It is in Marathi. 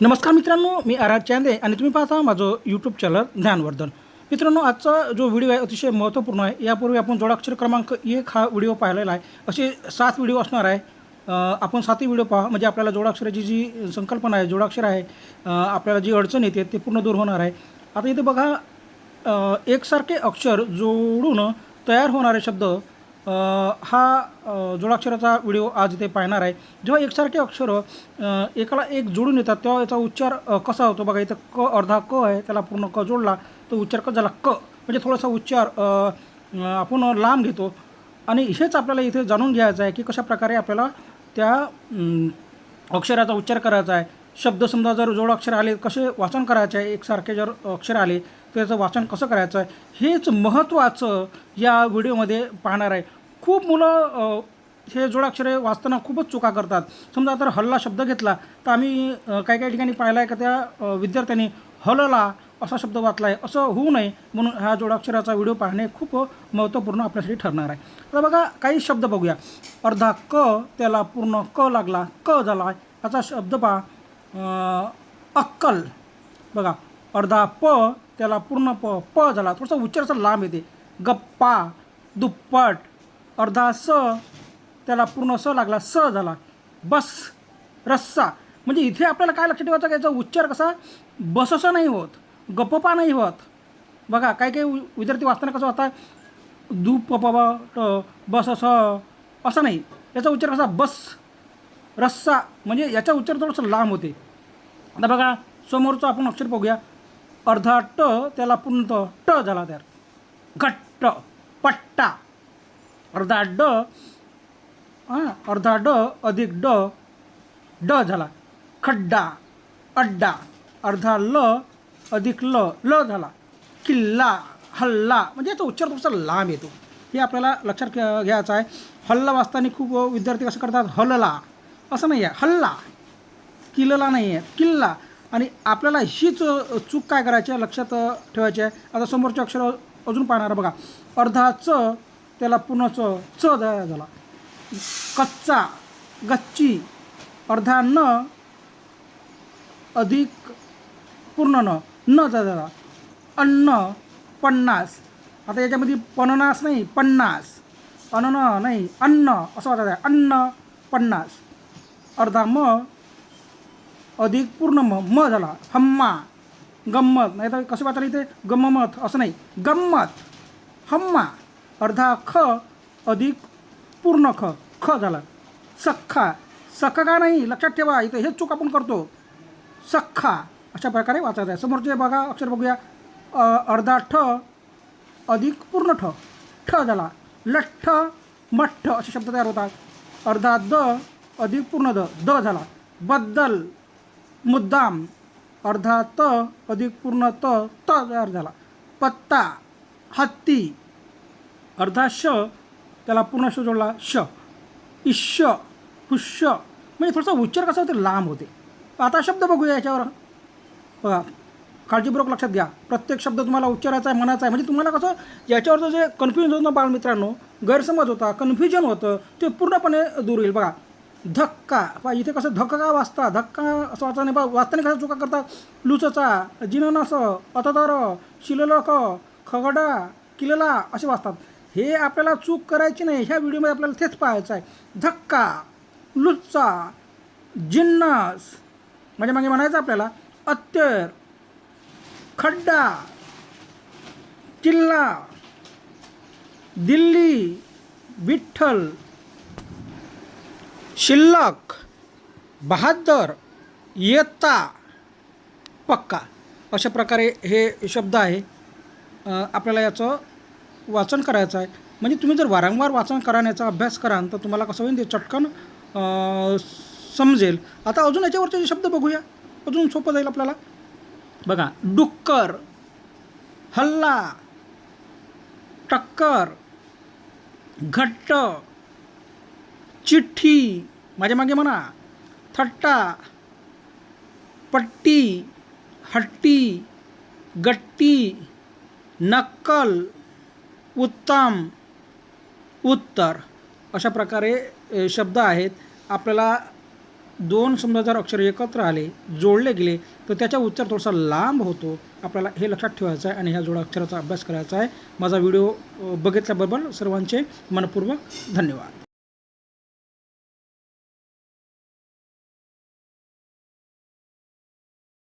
नमस्कार मित्रांनो मी आराध चांदे आणि तुम्ही पाहता माझं यूट्यूब चॅनल ज्ञानवर्धन. मित्रांनो आजचा जो व्हिडिओ आहे अतिशय महत्त्वपूर्ण आहे. यापूर्वी आपण जोडाक्षर क्रमांक एक हा व्हिडिओ पाहिलेला आहे. असे सात व्हिडिओ असणार आहे. आपण सातही व्हिडिओ पहा. म्हणजे आपल्याला जोडाक्षराची जी संकल्पना आहे जोडाक्षर आहे आपल्याला जी अडचण येते ते पूर्ण दूर होणार आहे. आता इथे बघा एकसारखे अक्षर जोडून तयार होणारे शब्द हा जोडाक्षराचा व्हिडिओ आज इथे पाहणार आहे. जेव्हा एकसारखे अक्षर एकाला एक जोडून येतात तेव्हा याचा उच्चार कसा होतो? बघा इथं क अर्धा क आहे त्याला पूर्ण क जोडला तो उच्चार क झाला? क. म्हणजे थोडासा उच्चार आपण लांब घेतो. आणि हेच आपल्याला इथे जाणून घ्यायचं आहे की कशा प्रकारे आपल्याला त्या अक्षराचा उच्चार करायचा आहे. शब्द समजा जर जोडाक्षर आले कसे वाचन करायचे आहे? एकसारखे जर अक्षर आले त्याचं वाचन कसं करायचं आहे हेच महत्त्वाचं या व्हिडिओमध्ये पाहणार आहे. खूप मुलं हे जोडाक्षरे वाचताना खूपच चुका करतात. समजा जर हल्ला शब्द घेतला तर आम्ही काही काही ठिकाणी पाहिलं आहे का त्या विद्यार्थ्यांनी हलला असा शब्द वाचला आहे असं होऊ नये म्हणून ह्या जोडाक्षराचा व्हिडिओ पाहणे खूप महत्त्वपूर्ण आपल्यासाठी ठरणार आहे. आता बघा काही शब्द बघूया. अर्धा क त्याला पूर्ण क लागला क झाला याचा शब्द पहा. अक्कल. बघा अर्धा प त्याला पूर्ण प प झाला. थोडासा उच्चाराचा लांब येते. गप्पा दुप्पट अर्धा स त्याला पूर्ण स लागला. स झाला. बस रस्सा. म्हणजे इथे आपल्याला काय लक्षात ठेवायचं याचा उच्चार कसा? बससा नाही होत. गप्पा नाही होत. बघा काही काही विद्यार्थी वाचताना कसं वाचतात? दुप प ट बस असं असं नाही. याचा उच्चार कसा? बस रस्सा. म्हणजे याचा उच्चार थोडंसं लांब होते. आता बघा समोरचं आपण अक्षर बघूया. अर्धा ट त्याला पूर्ण ट झाला त्यार घट्ट पट्टा. अर्धा ड हां अर्धा ड अधिक ड ड झाला. खड्डा अड्डा. अर्धा ल अधिक ल ल झाला. किल्ला हल्ला. म्हणजे याचा उच्चार थोडासा लांब येतो. हे आपल्याला लक्षात घ्या- घ्यायचं आहे. हल्ला वाचताना खूप विद्यार्थी कसं करतात? हलला. असं नाही आहे हल्ला. किल्ला नाही आहे किल्ला. आणि आपल्याला हीच चूक काय करायची आहे लक्षात ठेवायची आहे? आता समोरचे अक्षर अजून पाहणार बघा. अर्धा च त्याला पुन्हा च च झाला. कच्चा गच्ची अर्धा न अधिक पूर्ण न न झाला. अन्न पन्नास. आता याच्यामध्ये पन्नास नाही पन्नास. अन्न नाही अन्न असं वाटत आहे अन्न पन्नास. अर्धा म अधिक पूर्ण म म झाला. हम्मा गंमत नाही तर कसं वाचायला इथे गम्मत. असं नाही. गंमत हम्मा. अर्धा ख अधिक पूर्ण ख. ख झाला. सख्खा. सखा नाही? लक्षात ठेवा. इथं हेच चूक आपण करतो. सख्खा. अशा प्रकारे वाचायचं आहे. समोरचे बघा अक्षर बघूया. अर्धा ठ अधिक पूर्ण ठ. ठ झाला. लठ्ठ मठ्ठ असे शब्द तयार होतात. अर्धा द अधिक पूर्ण द. द झाला. बद्दल. मुद्दाम अर्धा त अधिक पूर्ण त त तयार झाला. पत्ता हत्ती. अर्धा श त्याला पूर्ण श जोडला श. इश्य हुश्य म्हणजे थोडासा उच्चार कसा होते लांब होते. आता शब्द बघूया याच्यावर. बघा काळजीपूर्वक लक्षात घ्या. प्रत्येक शब्द तुम्हाला उच्चारायचा आहे म्हणायचा आहे. म्हणजे तुम्हाला कसं याच्यावरचं जे कन्फ्युजन होतं ना बालमित्रांनो गैरसमज होता कन्फ्युजन होतं ते पूर्णपणे दूर होईल. बघा धक्का. पहा इथे कसं धक्का वाचता धक्का असं वाचता नाही. बा वाचताना कसं चुका करतात लुचचा जिननस अतदर शिललक खगडा किलला असे वाचतात हे आपल्याला चूक करायची नाही. ह्या व्हिडिओमध्ये आपल्याला तेच पाहायचं आहे. धक्का लुच्चा जिन्नस. म्हणजे मागे म्हणायचं आपल्याला अत्तर खड्डा किल्ला दिल्ली विठ्ठल. शिल्लक बहादर येता पक्का अशा प्रकारे हे शब्द आहे. आपल्याला याचं वाचन करायचं आहे. म्हणजे तुम्ही जर वारंवार वाचन करण्याचा अभ्यास कराल तर तुम्हाला कसं होईल ते चटकन समजेल. आता अजून याच्यावरचे जे शब्द बघूया. अजून सोपं जाईल आपल्याला. बघा डुक्कर हल्ला टक्कर घट्ट चिठ्ठी माझ्या मागे म्हणा. थट्टा पट्टी हट्टी गट्टी नक्कल उत्तम उत्तर अशा प्रकारे शब्द आहेत. आपल्याला दोन समजा जर अक्षर एकत्र आले जोडले गेले तर त्याचा उच्चार थोडासा लांब होतो. आपल्याला हे लक्षात ठेवायचं आहे आणि ह्या जोडाक्षराचा अभ्यास करायचा आहे. माझा व्हिडिओ बघितल्याबरोबर सर्वांचे मनपूर्वक धन्यवाद.